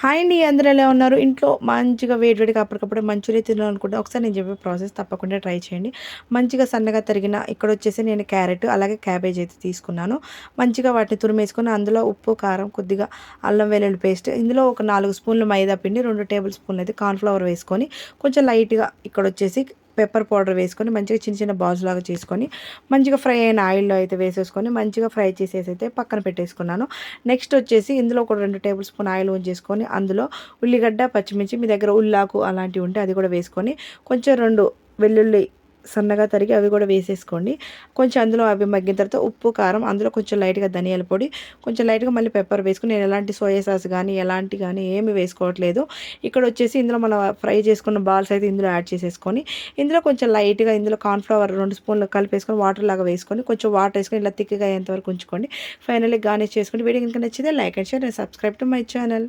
Hi అండి అందరూ ఎలా ఉన్నారు? ఇంట్లో మంచిగా వేడివేడిగా అప్పటికప్పుడు మంచూరియా తినాలనుకుంటే ఒకసారి నేను చెప్పే ప్రాసెస్ తప్పకుండా ట్రై చేయండి. మంచిగా సన్నగా తరిగిన ఇక్కడ వచ్చేసి నేను క్యారెట్ అలాగే క్యాబేజ్ అయితే తీసుకున్నాను. మంచిగా వాటిని తురిమేసుకొని అందులో ఉప్పు కారం కొద్దిగా అల్లం వెల్లుల్లి పేస్ట్ ఇందులో ఒక నాలుగు స్పూన్లు మైదా పిండి రెండు టేబుల్ స్పూన్లు అయితే కార్న్ఫ్లవర్ వేసుకొని కొంచెం లైట్గా ఇక్కడ వచ్చేసి పెప్పర్ పౌడర్ వేసుకొని మంచిగా చిన్న చిన్న బాల్స్ లాగా చేసుకొని మంచిగా ఫ్రై అయిన ఆయిల్లో అయితే వేసేసుకొని మంచిగా ఫ్రై చేసేసి అయితే పక్కన పెట్టేసుకున్నాను. నెక్స్ట్ వచ్చేసి ఇందులో ఒక రెండు టేబుల్ స్పూన్ ఆయిల్ ఉంచేసుకొని అందులో ఉల్లిగడ్డ పచ్చిమిర్చి మీ దగ్గర ఉల్లాకు అలాంటివి ఉంటే అది కూడా వేసుకొని కొంచెం రెండు వెల్లుల్లి సన్నగా తరిగి అవి కూడా వేసేసుకోండి. కొంచెం అందులో అవి మగ్గిన తర్వాత ఉప్పు కారం అందులో కొంచెం లైట్గా ధనియాల పొడి కొంచెం లైట్గా మళ్ళీ పెప్పర్ వేసుకుని నేను ఎలాంటి సోయా సాస్ కానీ ఎలాంటి కానీ ఏమి వేసుకోవట్లేదు. ఇక్కడ వచ్చేసి ఇందులో మనం ఫ్రై చేసుకున్న బాల్స్ అయితే ఇందులో యాడ్ చేసేసుకొని ఇందులో కొంచెం లైట్గా ఇందులో కార్న్ఫ్లవర్ రెండు స్పూన్లు కలిపేసుకొని వాటర్ లాగా వేసుకొని కొంచెం వాటర్ వేసుకొని ఇలా థిక్గా అయ్యేంత వరకు ఉంచుకోండి. ఫైనల్లీ గార్నిష్ చేసుకొని వీడియో కనుక నచ్చితే like and share and subscribe to my channel